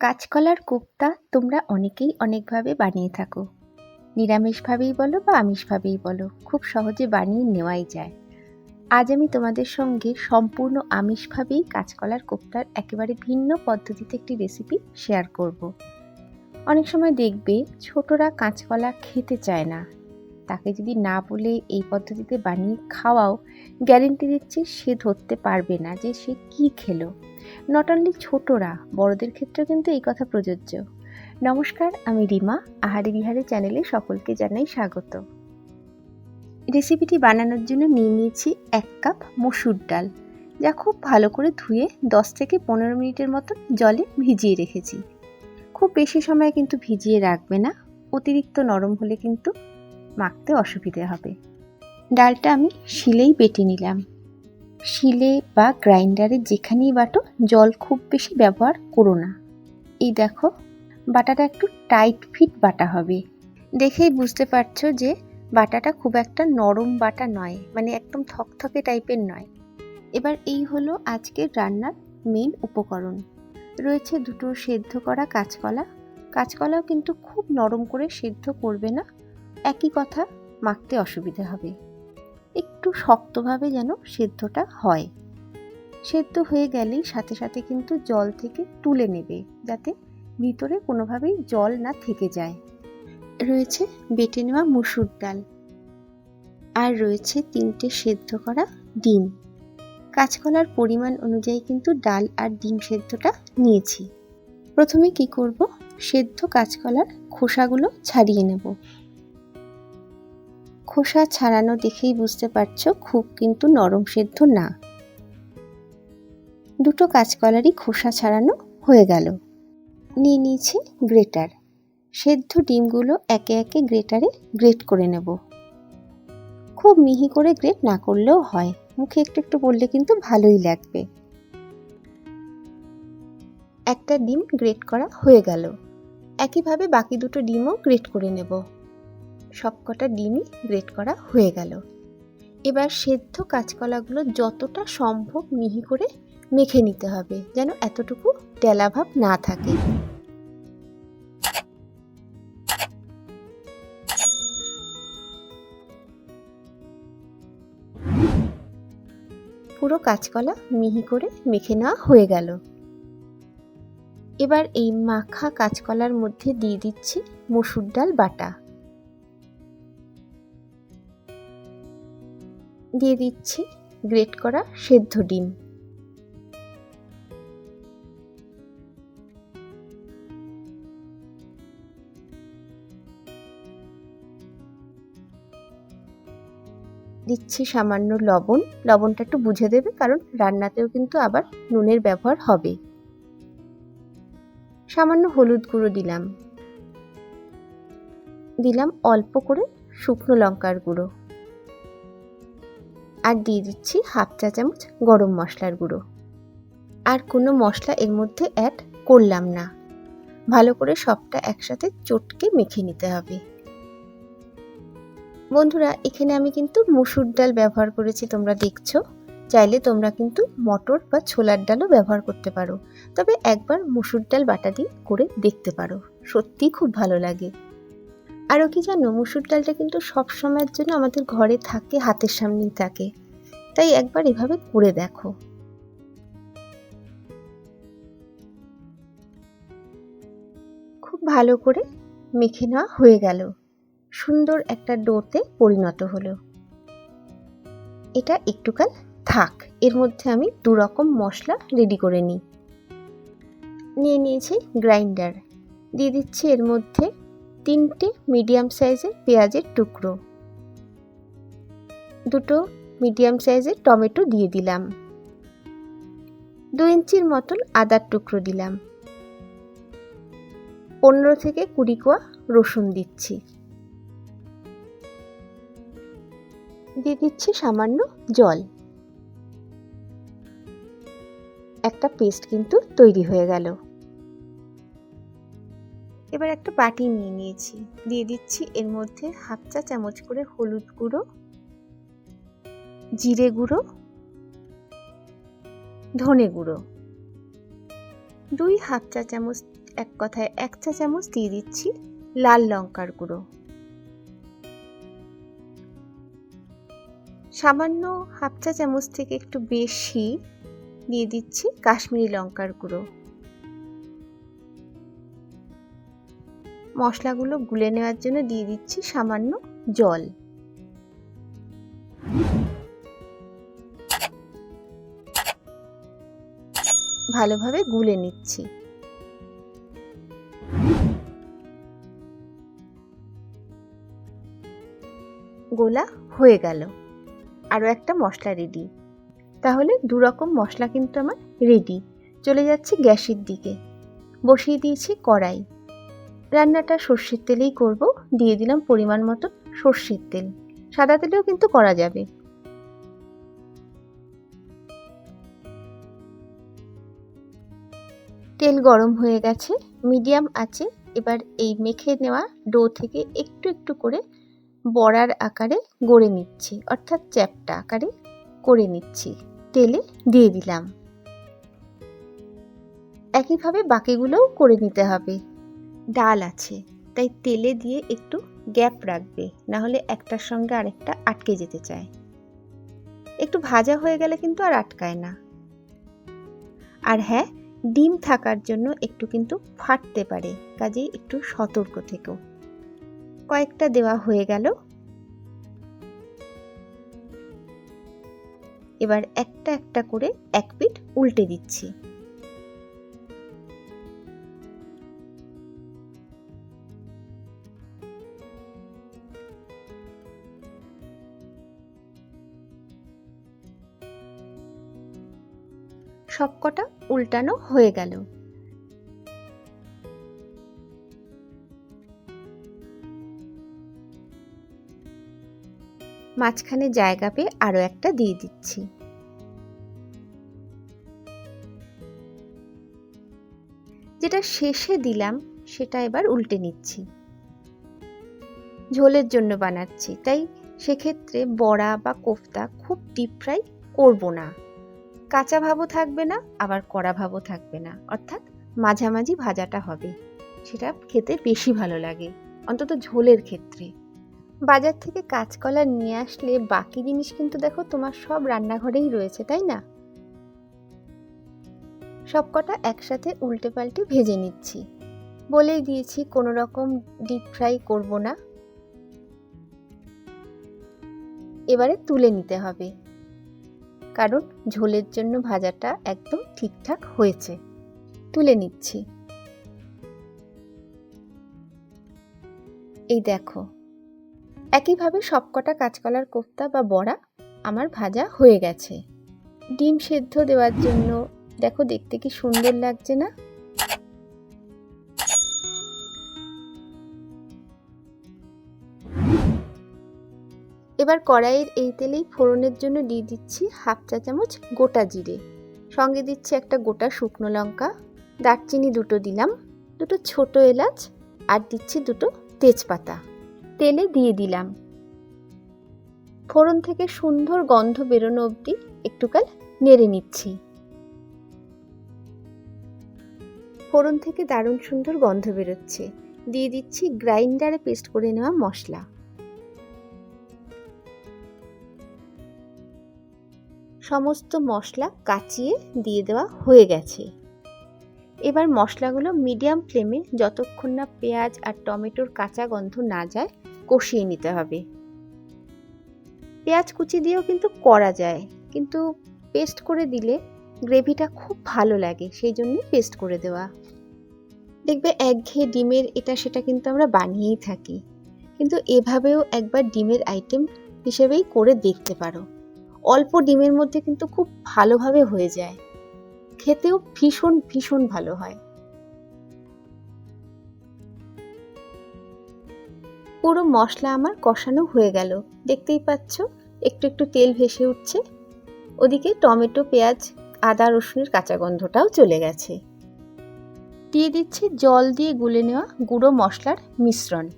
কাঁচকলার কোপ্তা তোমরা অনেকেই অনেকভাবে বানিয়ে থাকো। নিরামিষভাবেই বলো বা আমিষভাবেই বলো, খুব সহজে বানিয়ে নেওয়াই যায়। আজ আমি তোমাদের সঙ্গে সম্পূর্ণ আমিষভাবেই কাঁচকলার কোপ্তার একেবারে ভিন্ন পদ্ধতিতে একটি রেসিপি শেয়ার করব। অনেক সময় দেখবে ছোটরা কাঁচকলা খেতে চায় না। তাকে যদি না বলে এই পদ্ধতিতে বানিয়ে খাওয়াও গ্যারেন্টি দিচ্ছে সে ধরতে পারবে না যে সে কি খেলো। নট অনলি ছোটরা, বড়দের ক্ষেত্রেও কিন্তু এই কথা প্রযোজ্য। নমস্কার, আমি রিমা, আহারি বিহারি চ্যানেলে সকলকে জানাই স্বাগত। রেসিপিটি বানানোর জন্য নিয়ে নিয়েছি এক কাপ মসুর ডাল। যা খুব ভালো করে ধুয়ে দশ থেকে পনেরো মিনিটের মতো জলে ভিজিয়ে রেখেছি। খুব বেশি সময় কিন্তু ভিজিয়ে রাখবে না, অতিরিক্ত নরম হলে কিন্তু মাখতে অসুবিধে হবে। ডালটা আমি শিলেই বেটে নিলাম। শিলে বা গ্রাইন্ডারে যেখানেই বাটো, জল খুব বেশি ব্যবহার করো না। এই দেখো, বাটাটা একটু টাইট ফিট বাটা হবে। দেখেই বুঝতে পারছ যে বাটাটা খুব একটা নরম বাটা নয় মানে একদম থকথকে টাইপের নয়। এবার এই হলো আজকের রান্নার মেন উপকরণ। রয়েছে দুটো সেদ্ধ করা কাঁচকলা। কাঁচকলাও কিন্তু খুব নরম করে সেদ্ধ করবে না। একই কথা, মাখতে অসুবিধে হবে। একটু শক্তভাবে যেন সেদ্ধটা হয়। সেদ্ধ হয়ে গেলেই সাথে সাথে কিন্তু জল থেকে তুলে নেবে, যাতে ভিতরে কোনোভাবেই জল না থেকে যায়। রয়েছে বেটে নেওয়া মুসুর ডাল। আর রয়েছে তিনটে সেদ্ধ করা ডিম। কাঁচকলার পরিমাণ অনুযায়ী কিন্তু ডাল আর ডিম সেদ্ধটা নিয়েছি। প্রথমে কি করব? সেদ্ধ কাঁচকলার খোসাগুলো ছাড়িয়ে নেব। খোসা ছাড়ানো দেখেই বুঝতে পারছ খুব কিন্তু নরম সেদ্ধ না। দুটো কাঁচকলারই খোসা ছাড়ানো হয়ে গেল। নিয়ে নিয়েছি গ্রেটার। সেদ্ধ ডিমগুলো একে একে গ্রেটারে গ্রেট করে নেব। খুব মিহি করে গ্রেট না করলেও হয়, মুখে একটু একটু বললে কিন্তু ভালোই লাগবে। একটা ডিম গ্রেট করা হয়ে গেল। একইভাবে বাকি দুটো ডিমও গ্রেট করে নেব। সবকটা ডিমই গ্রেট করা হয়ে গেল। এবার সেদ্ধ কাঁচকলাগুলো যতটা সম্ভব মিহি করে মেখে নিতে হবে, যেন এতটুকু ডেলাভাব না থাকে। পুরো কাঁচকলা মিহি করে মেখে নেওয়া হয়ে গেল। এবার এই মাখা কাঁচকলার মধ্যে দিয়ে দিচ্ছি মসুর ডাল বাটা। দিয়ে দিচ্ছি গ্রেট করা সেদ্ধ ডিম। দিচ্ছি সামান্য লবণ। লবণটা একটু বুঝে দেবে কারণ রান্নাতেও কিন্তু আবার নুনের ব্যবহার হবে। সামান্য হলুদ গুঁড়ো দিলাম। দিলাম অল্প করে শুকনো লঙ্কার গুঁড়ো। আর দিয়ে দিচ্ছি হাফ চা চামচ গরম মশলার গুঁড়ো। আর কোনো মশলা এর মধ্যে অ্যাড করলাম না। ভালো করে সবটা একসাথে চটকে মেখে নিতে হবে। বন্ধুরা, এখানে আমি কিন্তু মুসুর ডাল ব্যবহার করেছি, তোমরা দেখছ। চাইলে তোমরা কিন্তু মটর বা ছোলার ডালও ব্যবহার করতে পারো। তবে একবার মুসুর ডাল বাটা দিয়ে করে দেখতে পারো। সত্যিই খুব ভালো লাগে। আরও কি জানো, মুসুর ডালটা কিন্তু সব সময়ের জন্য আমাদের ঘরে থাকে, হাতের সামনেই থাকে। তাই একবার এভাবে করে দেখো। খুব ভালো করে মেখে নেওয়া হয়ে গেল। সুন্দর একটা ডোতে পরিণত হলো। এটা একটুকাল থাক, এর মধ্যে আমি দু রকম মশলা রেডি করে নিই। নিয়ে নিয়েছি গ্রাইন্ডার। দিয়ে দিচ্ছি এর মধ্যে তিনটে মিডিয়াম সাইজের পেঁয়াজের টুকরো। দুটো মিডিয়াম সাইজের টমেটো দিয়ে দিলাম। দু ইঞ্চির মতন আদার টুকরো দিলাম। পনেরো থেকে কুড়ি কোয়া রসুন দিচ্ছি। দিয়ে দিচ্ছি সামান্য জল। একটা পেস্ট কিন্তু তৈরি হয়ে গেল। এবার একটা বাটি নিয়ে নিয়েছি। দিয়ে দিচ্ছি এর মধ্যে হাফ চা চামচ করে হলুদ গুঁড়ো, জিরে গুঁড়ো, ধনে গুঁড়ো। দুই হাফ চা চামচ, এক কথায় এক চা চামচ দিয়ে দিচ্ছি লাল লঙ্কার গুঁড়ো। সামান্য হাফ চা চামচ থেকে একটু বেশি দিয়ে দিচ্ছি কাশ্মীরি লঙ্কার গুঁড়ো। মশলাগুলো গুলে নেওয়ার জন্য দিয়ে দিচ্ছি সামান্য জল। ভালোভাবে গুলে নিচ্ছি। গোলা হয়ে গেল। আরও একটা মশলা রেডি তাহলে দু রকম মশলা কিন্তু আমার রেডি চলে যাচ্ছি গ্যাসের দিকে। বসিয়ে দিয়েছি কড়াই। রান্নাটা সর্ষের তেলেই করব। দিয়ে দিলাম পরিমাণ মতো সর্ষের তেল। সাদা তেলেও কিন্তু করা যাবে। তেল গরম হয়ে গেছে, মিডিয়াম আছে। এবার এই মেখে নেওয়া ডো থেকে একটু একটু করে বড়ার আকারে গড়ে নিচ্ছি, অর্থাৎ চ্যাপটা আকারে করে নিচ্ছি। তেলে দিয়ে দিলাম। একইভাবে বাকিগুলোও করে নিতে হবে। ডাল আছে, তাই তেলে দিয়ে একটু গ্যাপ রাখবে না হলে একটার সঙ্গে আরেকটা আটকে যেতে চায়। একটু ভাজা হয়ে গেলে কিন্তু আর আটকায় না। আর হ্যাঁ ডিম থাকার জন্য একটু কিন্তু ফাটতে পারে, কাজেই একটু সতর্ক থেকো। কয়েকটা দেওয়া হয়ে গেল। এবার একটা একটা করে এক পিঠ উল্টে দিচ্ছি। সবকটা উল্টানো হয়ে গেল। মাঝখানে জায়গা পেয়ে আরও একটা দিয়ে দিচ্ছি। যেটা শেষে দিলাম, সেটা এবার উল্টে নিচ্ছি। ঝোলের জন্য বানাচ্ছি, তাই সেক্ষেত্রে বড়া বা কোফতা খুব ডিপ ফ্রাই করব না। কাঁচা ভাবও থাকবে না, আবার কড়া ভাবও থাকবে না। অর্থাৎ মাঝামাঝি ভাজাটা হবে। সেটা খেতে বেশি ভালো লাগে, অন্তত ঝোলের ক্ষেত্রে। বাজার থেকে কাঁচকলা নিয়ে আসলে বাকি জিনিস কিন্তু দেখো তোমার সব রান্নাঘরেই রয়েছে, তাই না? সবকটা একসাথে উল্টে পাল্টে ভেজে নিচ্ছি। বলেই দিয়েছি কোনো রকম ডিপ ফ্রাই করব না। এবারে তুলে নিতে হবে। কারণ ঝোলের জন্য ভাজাটা একদম ঠিকঠাক হয়েছে। তুলে নিচ্ছি। এই দেখো, একইভাবে সবকটা কাঁচকলার কোফতা বা বড়া আমার ভাজা হয়ে গেছে। ডিম সেদ্ধ দেওয়ার জন্য, দেখো দেখতে কি সুন্দর লাগছে না? এবার কড়াইয়ের এই তেলেই ফোড়নের জন্য দিয়ে দিচ্ছি হাফ চা চামচ গোটা জিরে। সঙ্গে দিচ্ছি একটা গোটা শুকনো লঙ্কা, দারচিনি দুটো দিলাম, দুটো ছোট এলাচ আর দিচ্ছি দুটো তেজপাতা। তেলে দিয়ে দিলাম। ফোড়ন থেকে সুন্দর গন্ধ বেরোনো অবধি একটুকাল নেড়ে নিচ্ছি। ফোড়ন থেকে দারুণ সুন্দর গন্ধ বেরোচ্ছে। দিয়ে দিচ্ছি গ্রাইন্ডারে পেস্ট করে নেওয়া মশলা। সমস্ত মশলা কাচিয়ে দিয়ে দেওয়া হয়ে গেছে। এবার মশলাগুলো মিডিয়াম ফ্লেমে যতক্ষণ না পেঁয়াজ আর টমেটোর কাঁচা গন্ধ না যায়, কষিয়ে নিতে হবে। পেঁয়াজ কুচি দিয়েও কিন্তু করা যায়, কিন্তু পেস্ট করে দিলে গ্রেভিটা খুব ভালো লাগে, সেই জন্যই পেস্ট করে দেওয়া। দেখবে একঘেয়ে ডিমের এটা সেটা কিন্তু আমরা বানিয়েই থাকি, কিন্তু এভাবেও একবার ডিমের আইটেম হিসেবেই করে দেখতে পারো। অল্প ডিমের মধ্যে কিন্তু খুব ভালোভাবে হয়ে যায়। খেতেও ভীষণ ভীষণ ভালো হয়। পুরো মশলা আমার কষানো হয়ে গেল। দেখতেই পাচ্ছ, একটু একটু তেল ভেসে উঠছে। ওদিকে টমেটো, পেঁয়াজ, আদা, রসুনের কাঁচা গন্ধটাও চলে গেছে। দিয়ে দিচ্ছি জল দিয়ে গুলে নেওয়া গুঁড়ো মশলার মিশ্রণ।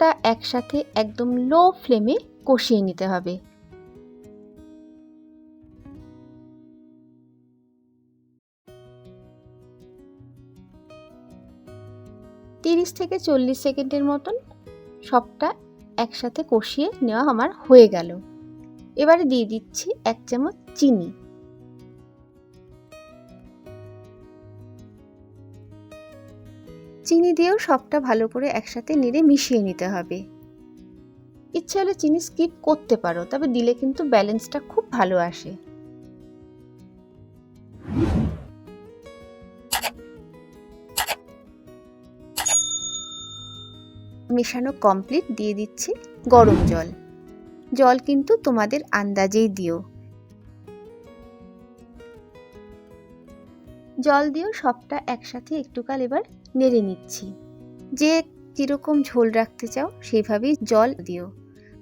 সবটা একসাথে একদম লো ফ্লেমে কষিয়ে নিতে হবে। তিরিশ থেকে চল্লিশ সেকেন্ডের মতন সবটা একসাথে কষিয়ে নেওয়া আমার হয়ে গেল। এবারে দিয়ে দিচ্ছি এক চামচ চিনি। চিনি দিয়েও সবটা ভালো করে একসাথে নেড়ে মিশিয়ে নিতে হবে। ইচ্ছে হলে চিনি স্কিপ করতে পারো, তবে দিলে কিন্তু ব্যালেন্সটা খুব ভালো আসে। মেশানো কমপ্লিট দিয়ে দিচ্ছি গরম জল। জল কিন্তু তোমাদের আন্দাজেই দিও। জল দিয়েও সবটা একসাথে একটুকাল এবার নেড়ে নিচ্ছি। যে কীরকম ঝোল রাখতে চাও সেইভাবেই জল দিও।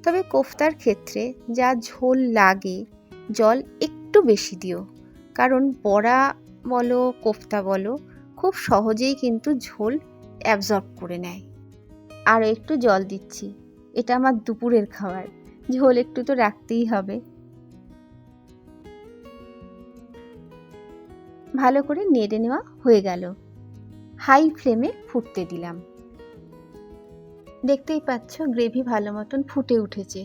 তবে কোফতার ক্ষেত্রে যা ঝোল লাগে, জল একটু বেশি দিও। কারণ বড়া বলো, কোফতা বলো, খুব সহজেই কিন্তু ঝোল অ্যাবজর্ব করে নেয়। আর একটু জল দিচ্ছি। এটা আমার দুপুরের খাবার। ঝোল একটু তো রাখতেই হবে। ভালো করে নেড়ে নেওয়া হয়ে গেল। হাই ফ্লেমে ফুটতে দিলাম। দেখতেই পাচ্ছ, গ্রেভি ভালো মতন ফুটে উঠেছে।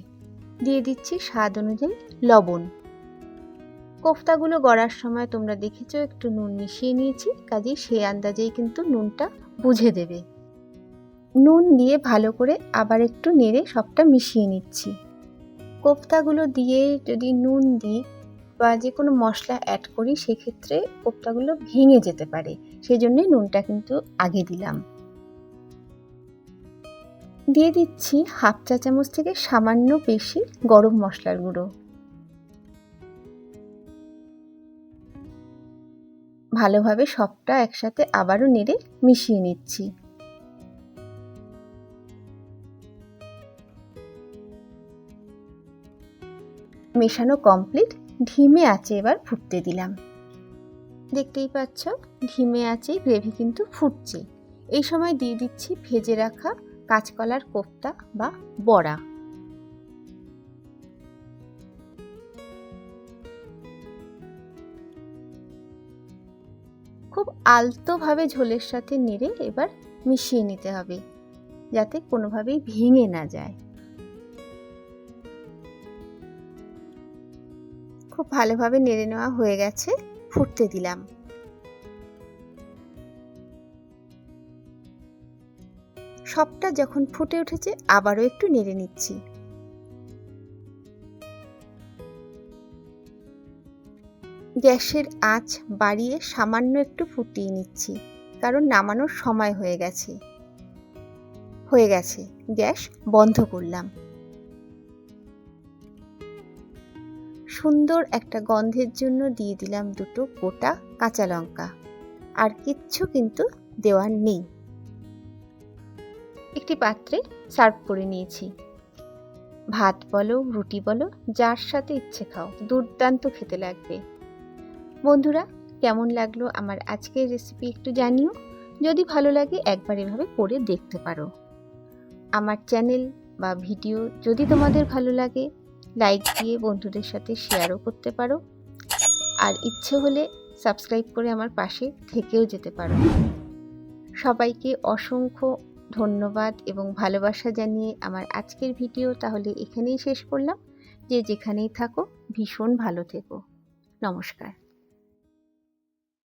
দিয়ে দিচ্ছি স্বাদ অনুযায়ী লবণ। কোফতাগুলো গড়ার সময় তোমরা দেখেছ, একটু নুন মিশিয়ে নিয়েছি, কাজেই সেই আন্দাজেই কিন্তু নুনটা বুঝে দেবে। নুন দিয়ে ভালো করে আবার একটু নেড়ে সবটা মিশিয়ে নিচ্ছি। কোফতাগুলো দিয়ে যদি নুন দিই বা যে কোনো মশলা অ্যাড করি, সেক্ষেত্রে কোফতাগুলো ভেঙে যেতে পারে। সেই জন্যই নুনটা কিন্তু আগে দিলাম। দিয়ে দিচ্ছি হাফ চা চামচ থেকে সামান্য বেশি গরম মশলার গুঁড়ো। ভালোভাবে সবটা একসাথে আবারও নেড়ে মিশিয়ে নিচ্ছি। মেশানো কমপ্লিট ধিমে আছে এবার ফুটতে দিলাম। দেখতেই পাচ্ছ ধিমে আছে, গ্রেভি কিন্তু ফুটছে। এই সময় দিয়ে দিচ্ছি ভেজে রাখা কাঁচকলার কোফতা বা বড়া। খুব আলতোভাবে ঝোলের সাথে নেড়ে এবার মিশিয়ে নিতে হবে, যাতে কোনোভাবেই ভেঙে না যায়। খুব ভালোভাবে নেড়ে নেওয়া হয়ে গেছে, ফুটতে দিলাম। সবটা যখন ফুটে উঠেছে, আবারও একটু নেড়ে নিচ্ছি। গ্যাসের আঁচ বাড়িয়ে সামান্য একটু ফুটিয়ে নিচ্ছি, কারণ নামানোর সময় হয়ে গেছে। হয়ে গেছে, গ্যাস বন্ধ করলাম। সুন্দর একটা গন্ধের জন্য দিয়ে দিলাম দুটো গোটা কাঁচা লঙ্কা। আর কিচ্ছু কিন্তু দেওয়ার নেই। একটি পাত্রে সার্ভ করে নিয়েছি। ভাত বলো, রুটি বলো, যার সাথে ইচ্ছে খাও, দুর্দান্ত খেতে লাগবে। বন্ধুরা, কেমন লাগল আমার আজকের রেসিপি একটু জানিও। যদি ভালো লাগে, একবার এভাবে করে দেখতে পারো। আমার চ্যানেল বা ভিডিও যদি তোমাদের ভালো লাগে লাইক দিয়ে বন্ধুদের সাথে শেয়ারও করতে পারো। আর ইচ্ছে হলে সাবস্ক্রাইব করে আমার পাশে থেকেও যেতে পারো। সবাইকে অসংখ্য ধন্যবাদ এবং ভালোবাসা জানিয়ে আমার আজকের ভিডিও তাহলে এখানেই শেষ করলাম। যে যেখানেই থাকো, ভীষণ ভালো থেকো। নমস্কার।